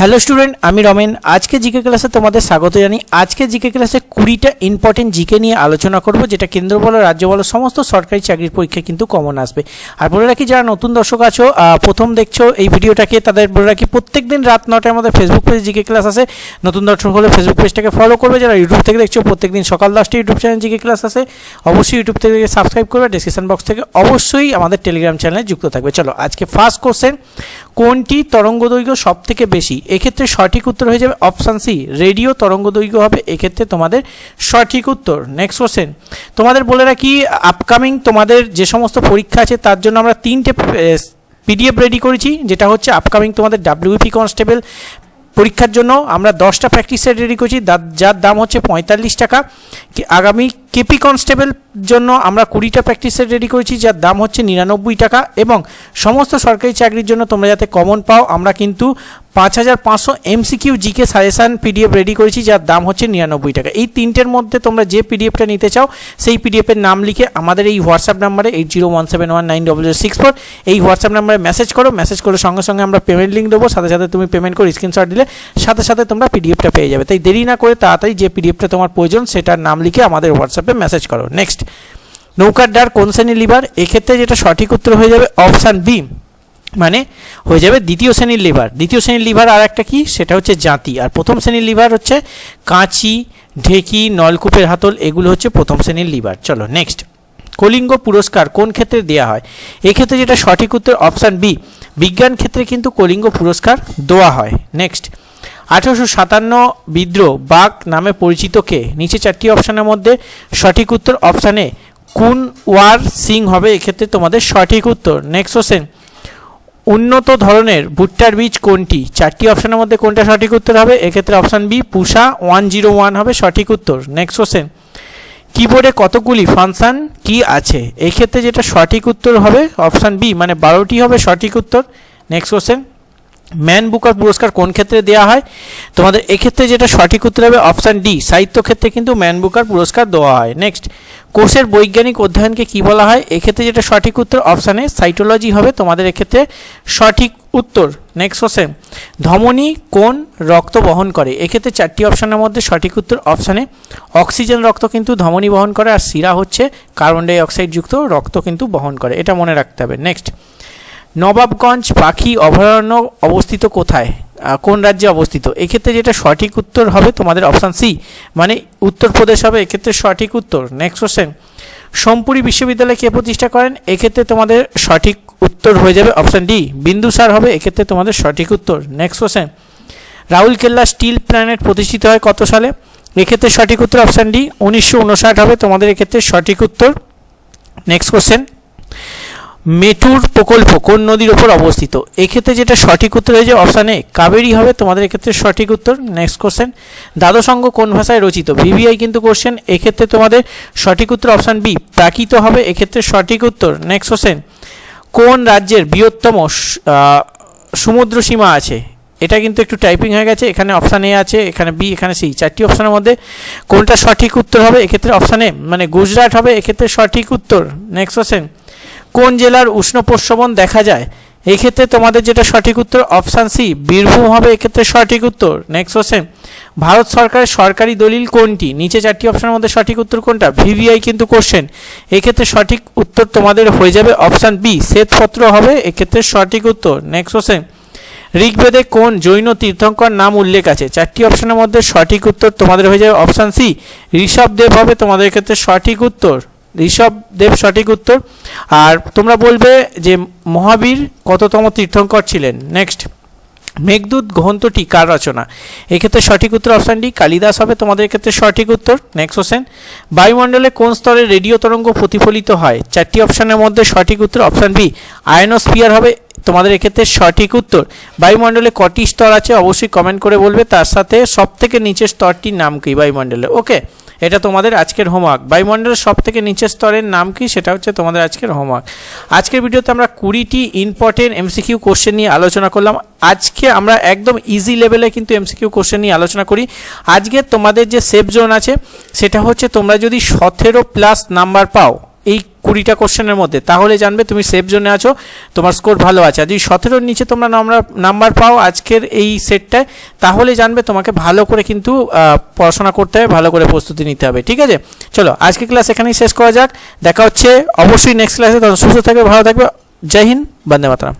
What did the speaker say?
Hello student আমি রমেন। আজকে GK ক্লাসে তোমাদের স্বাগত জানি। আজকে জিকে ক্লাসে কুড়িটা ইম্পর্টেন্ট জিকে নিয়ে আলোচনা করব, যেটা কেন্দ্র বলো, রাজ্য বলো, সমস্ত সরকারি চাকরির পরীক্ষা কিন্তু কমন আসবে। আর বলে রাখি, যারা নতুন দর্শক আছো প্রথম দেখছ এই ভিডিওটাকে, তাদের বলে রাখি প্রত্যেক দিন রাত নটায় আমাদের ফেসবুক পেজে জিকে ক্লাস আসে। নতুন দর্শক হলে ফেসবুক পেজটাকে ফলো করবে। যারা ইউটিউব থেকে দেখছ প্রত্যেক দিন সকাল দশটা ইউটিউব চ্যানেল জিকে ক্লাস আসে। অবশ্যই ইউটিউব থেকে সাবস্ক্রাইব করবে। ডিসক্রিপশন বক্স থেকে অবশ্যই আমাদের টেলিগ্রাম চ্যানেলে যুক্ত থাকবে। চলো, আজকে ফার্স্ট কোশ্চেন কোনটি তরঙ্গ দৈর্ঘ্য সব থেকে বেশি? এক্ষেত্রে সঠিক উত্তর হয়ে যাবে অপশান সি রেডিও তরঙ্গ দৈর্ঘ্য হবে, এক্ষেত্রে তোমাদের সঠিক উত্তর। নেক্সট কোশ্চেন তোমাদের বলে রাখি আপকামিং তোমাদের যে সমস্ত পরীক্ষা আছে, তার জন্য আমরা তিনটে পিডিএফ রেডি করেছি, যেটা হচ্ছে আপকামিং তোমাদের ডাব্লিউপি কনস্টেবল পরীক্ষার জন্য। আমরা দশটা প্র্যাকটিস সেট রেডি করেছি যার দাম হচ্ছে পঁয়তাল্লিশ টাকা। আগামী কেপি কনস্টেবল জন্য আমরা কুড়িটা প্র্যাকটিস সেট রেডি করেছি, যার দাম হচ্ছে নিরানব্বই টাকা এবং সমস্ত সরকারি চাকরির জন্য তোমরা যাতে কমন পাও, আমরা কিন্তু পাঁচ হাজার পাঁচশো MCQ GK suggestion PDF ready করেছি, যার দাম হচ্ছে নিরানব্বই টাকা। এই তিনটের মধ্যে তোমরা যে পিডিএফটা নিতে চাও, সেই পিডিএফের নাম লিখে আমাদের এই হোয়াটসঅ্যাপ নাম্বারে eight zero one seven one nine double zero six four এই হোয়াটসঅ্যাপ নাম্বারে মেসেজ করো মেসেজ করে সঙ্গে সঙ্গে আমরা পেমেন্ট লিঙ্ক দেবো, সাথে সাথে তুমি পেমেন্ট করে স্ক্রিনশট দিলে, সাথে সাথে তোমরা পিডিএফটা পেয়ে যাবে। তাই দেরি না করে তাড়াতাড়ি যে পিডিএফটা তোমার প্রয়োজন, সেটার নাম লিখে আমাদের হোয়াটসঅ্যাপে মেসেজ করো। নেক্সট নৌকার ডার কোন শ্রেণির লিভার? এক্ষেত্রে যেটা সঠিক উত্তর হয়ে যাবে অপশান বি। মানে হয়ে যাবে দ্বিতীয় শ্রেণির লিভার। দ্বিতীয় শ্রেণির লিভার আর একটা কি? সেটা হচ্ছে জাতি। আর প্রথম শ্রেণির লিভার হচ্ছে কাঁচি, ঢেকি, নলকূপের হাতল, এগুলো হচ্ছে প্রথম শ্রেণির লিভার। চলো, নেক্সট। কলিঙ্গ পুরস্কার কোন ক্ষেত্রে দেওয়া হয়? এক্ষেত্রে যেটা সঠিক উত্তর অপশান বি। বিজ্ঞান ক্ষেত্রে কিন্তু কলিঙ্গ পুরস্কার দেওয়া হয়। নেক্সট। আঠারোশো সাতান্ন বিদ্রোহ বাঘ নামে পরিচিত কে? নিচে চারটি অপশানের মধ্যে সঠিক উত্তর অপশানে কুন ওয়ার সিং হবে, এক্ষেত্রে তোমাদের সঠিক উত্তর। নেক্সট কোশ্চেন উন্নত ধরনের ভুট্টার বীজ কোনটি? চারটি অপশানের মধ্যে কোনটা সঠিক উত্তর হবে? এক্ষেত্রে option B, Pusa, one zero one হবে সঠিক উত্তর। নেক্সট কোশ্চেন কিবোর্ডে কতগুলি ফাংশন কি আছে? এক্ষেত্রে যেটা সঠিক উত্তর হবে, অপশান বি মানে বারোটি হবে সঠিক উত্তর। নেক্সট কোশ্চেন ম্যান বুকার পুরস্কার কোন ক্ষেত্রে দেওয়া হয়? তোমাদের এক্ষেত্রে যেটা সঠিক উত্তর হবে অপশান ডি সাহিত্য ক্ষেত্রে কিন্তু ম্যান বুকার পুরস্কার দেওয়া হয়। নেক্সট কোষের বৈজ্ঞানিক অধ্যয়নকে কি বলা হয়? এক্ষেত্রে যেটা সঠিক উত্তর অপশানে সাইটোলজি হবে। তোমাদের এক্ষেত্রে সঠিক উত্তর। নেক্সট কোশ্চেন ধমনী কোন রক্ত বহন করে? এক্ষেত্রে চারটি অপশানের মধ্যে সঠিক উত্তর অপশানে অক্সিজেন রক্ত কিন্তু ধমনী বহন করে, আর শিরা হচ্ছে কার্বন ডাই অক্সাইড যুক্ত রক্ত কিন্তু বহন করে। এটা মনে রাখতে হবে। নেক্সট নবাবগঞ্জ পাখি অভয়ারণ্য অবস্থিত কোথায়? কোন রাজ্যে অবস্থিত? এক্ষেত্রে যেটা সঠিক উত্তর হবে তোমাদের অপশান সি মানে উত্তরপ্রদেশ হবে, এক্ষেত্রে সঠিক উত্তর। নেক্সট কোশ্চেন সোমপুরি বিশ্ববিদ্যালয় কে প্রতিষ্ঠা করেন? এক্ষেত্রে তোমাদের সঠিক উত্তর হয়ে যাবে অপশান ডি বিন্দুসার হবে, এক্ষেত্রে তোমাদের সঠিক উত্তর। Next question Rourkela steel plant প্রতিষ্ঠিত হয় কত সালে? এক্ষেত্রে সঠিক উত্তর অপশান ডি উনিশশো উনষাট হবে, তোমাদের এক্ষেত্রে সঠিক উত্তর। নেক্সট কোশ্চেন মেটুর প্রকল্প কোন নদীর ওপর অবস্থিত? এক্ষেত্রে যেটা সঠিক উত্তর হয়েছে অপশান এ কাবেরি হবে। তোমাদের এক্ষেত্রে সঠিক উত্তর। নেক্সট কোশ্চেন দ্বাদশঙ্গ কোন ভাষায় রচিত? ভিভিআই কিন্তু কোশ্চেন এক্ষেত্রে তোমাদের সঠিক উত্তর অপশান বি প্রাকৃত হবে। এক্ষেত্রে সঠিক উত্তর। নেক্সট কোশ্চেন কোন রাজ্যের বৃহত্তম সমুদ্র সীমা আছে? এটা কিন্তু একটু টাইপিং হয়ে গেছে। এখানে অপশান এ আছে, এখানে বি এখানে সি চারটি অপশানের মধ্যে কোনটা সঠিক উত্তর হবে? এক্ষেত্রে অপশান এ মানে গুজরাট হবে। এক্ষেত্রে সঠিক উত্তর। নেক্সট কোশ্চেন কোন জেলার উষ্ণ প্রস্রবণ দেখা যায়? এক্ষেত্রে তোমাদের যেটা সঠিক উত্তর, অপশান সি, বীরভূম হবে, এক্ষেত্রে সঠিক উত্তর। নেক্সট কোশ্চেন ভারত সরকারের সরকারি দলিল কোনটি? নিচে চারটি অপশনের মধ্যে সঠিক উত্তর কোনটা? ভিভিআই কিন্তু কোশ্চেন এক্ষেত্রে সঠিক উত্তর তোমাদের হয়ে যাবে অপশান বি, শ্বেতপত্র হবে, এক্ষেত্রে সঠিক উত্তর। নেক্সট কোশ্চেন ঋগ্বেদে কোন জৈন তীর্থঙ্কর নাম উল্লেখ আছে? চারটি অপশানের মধ্যে সঠিক উত্তর তোমাদের হয়ে যাবে অপশান সি, ঋষভ দেব হবে, তোমাদের ক্ষেত্রে সঠিক উত্তর। ঋষভ দেব সঠিক উত্তর। আর তোমরা বলবে যে মহাবীর কততম তীর্থঙ্কর ছিলেন? নেক্সট মেঘদূত গ্রন্থটি কার রচনা? এক্ষেত্রে সঠিক উত্তর অপশান ডি কালিদাস হবে তোমাদের ক্ষেত্রে সঠিক উত্তর। নেক্সট কোশ্চেন বায়ুমণ্ডলে কোন স্তরে রেডিও তরঙ্গ প্রতিফলিত হয়? চারটি অপশানের মধ্যে সঠিক উত্তর অপশান বি আয়নোস্ফিয়ার হবে তোমাদের এক্ষেত্রে সঠিক উত্তর। বায়ুমণ্ডলে কটি স্তর আছে অবশ্যই কমেন্ট করে বলবে, তার সাথে সব থেকে নিচের স্তরটির নাম কি বায়ুমণ্ডলে? ওকে এটা তোমাদের আজকের হোমওয়ার্ক বায়ুমণ্ডলের সব থেকে নিচের স্তরের নাম কি সেটা হচ্ছে তোমাদের আজকের হোমওয়ার্ক আজকের ভিডিওতে আমরা কুড়িটি ইম্পর্টেন্ট এমসিকিউ কোশ্চেন নিয়ে আলোচনা করলাম। আজকে আমরা একদম ইজি লেভেলে কিন্তু এমসিকিউ কোশ্চেন নিয়ে আলোচনা করি। আজকে তোমাদের যে সেফ জোন আছে, সেটা হচ্ছে তোমরা যদি সতেরো প্লাস নাম্বার পাও, এই কুড়িটা কোশ্চেনের মধ্যে, তাহলে জানবে তুমি সেফ জোনে আছো, তোমার স্কোর ভালো আছে। আর যদি সতেরোর নিচে তোমরা নাম্বার নাম্বার পাও আজকের এই সেটটায় তাহলে জানবে তোমাকে ভালো করে কিন্তু পড়াশোনা করতে হবে, ভালো করে প্রস্তুতি নিতে হবে, ঠিক আছে? চলো, আজকে ক্লাস এখানেই শেষ করা যাক, দেখা হচ্ছে অবশ্যই নেক্সট ক্লাসে তখন সুস্থ থাকবে, ভালো থাকবে, জয় হিন্দ, বন্দে মাতরম।